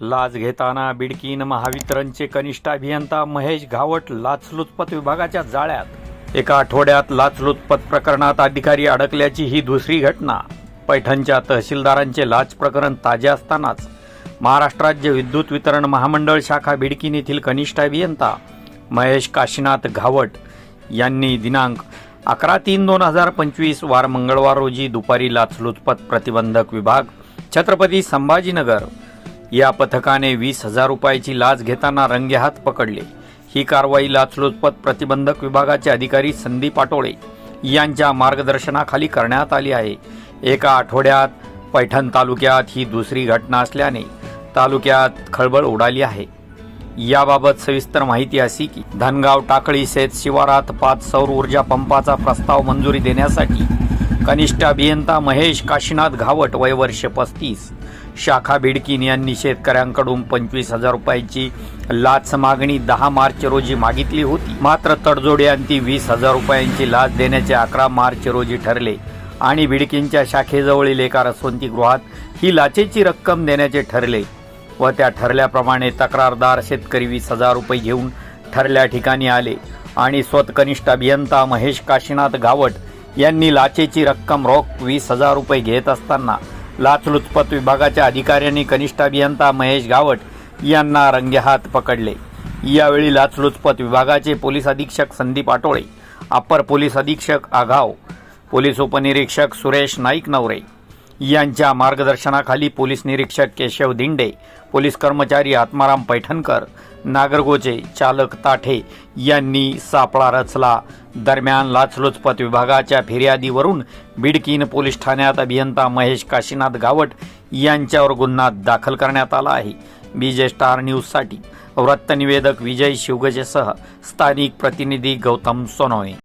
लाच घेताना बिडकीन महावितरणचे कनिष्ठ अभियंता महेश घावट लाचलुचपत विभागाच्या जाळ्यात. एका आठवड्यात लाचलुचपत प्रकरणात अधिकारी अडकल्याची ही दुसरी घटना. पैठणच्या तहसीलदारांचे लाच प्रकरण ताजे असतानाच महाराष्ट्र राज्य विद्युत वितरण महामंडळ शाखा बिडकीन येथील कनिष्ठ अभियंता महेश काशीनाथ घावट यांनी दिनांक अकरा तीन दोन हजार पंचवीस वार मंगळवार रोजी दुपारी लाचलुचपत प्रतिबंधक विभाग छत्रपती संभाजीनगर या पथकाने वीस हजार रुपयाची लाच घेताना रंगेहात पकडले. ही कारवाई लाचलुचपत प्रतिबंधक विभागाचे अधिकारी संदीप पाटोळे यांच्या मार्गदर्शनाखाली करण्यात आली आहे. एका आठवड्यात पैठण तालुक्यात ही दुसरी घटना असल्याने तालुक्यात खळबळ उडाली आहे. याबाबत सविस्तर माहिती अशी की धनगाव टाकळी शेत शिवारात पाच सौर ऊर्जा पंपाचा प्रस्ताव मंजुरी देण्यासाठी कनिष्ठ अभियंता महेश काशीनाथ घावट वय वर्ष पस्तीस. शाखा बिडकीन यांनी शेतकऱ्यांकडून पंचवीस हजार रुपयांची लाच मागणी दहा मार्च रोजी मागितली होती. मात्र तडजोडी वीस हजार रुपयांची लाच देण्याचे अकरा मार्च रोजी ठरले. आणि बिडकीनच्या शाखेजवळील एका रसवंतीगृहात ही लाचेची रक्कम देण्याचे ठरले व त्या ठरल्याप्रमाणे तक्रारदार शेतकरी वीस हजार रुपये घेऊन ठरल्या ठिकाणी आले. आणि स्वतकनिष्ठ अभियंता महेश काशीनाथ गावट यांनी लाचेची रक्कम रोख वीस हजार रुपये घेत असताना लाचलुचपत विभागाच्या अधिकाऱ्यांनी कनिष्ठ अभियंता महेश गावट यांना रंगेहात पकडले. यावेळी लाचलुचपत विभागाचे पोलीस अधीक्षक संदीप आटोळे अप्पर पोलीस अधीक्षक आघाव पोलीस उपनिरीक्षक सुरेश नाईक नवरे यांच्या मार्गदर्शनाखाली पोलीस निरीक्षक केशव दिंडे पोलीस कर्मचारी आत्माराम पैठणकर नागरगोचे चालक ताठे यांनी सापळा रचला. दरम्यान लाचलुचपत विभागाच्या फिर्यादीवरून बिडकीन पोलीस ठाण्यात अभियंता महेश काशीनाथ गावट यांच्यावर गुन्हा दाखल करण्यात आला आहे. बीजे स्टार न्यूजसाठी वृत्तनिवेदक विजय शिवगजेसह स्थानिक प्रतिनिधी गौतम सोनोळे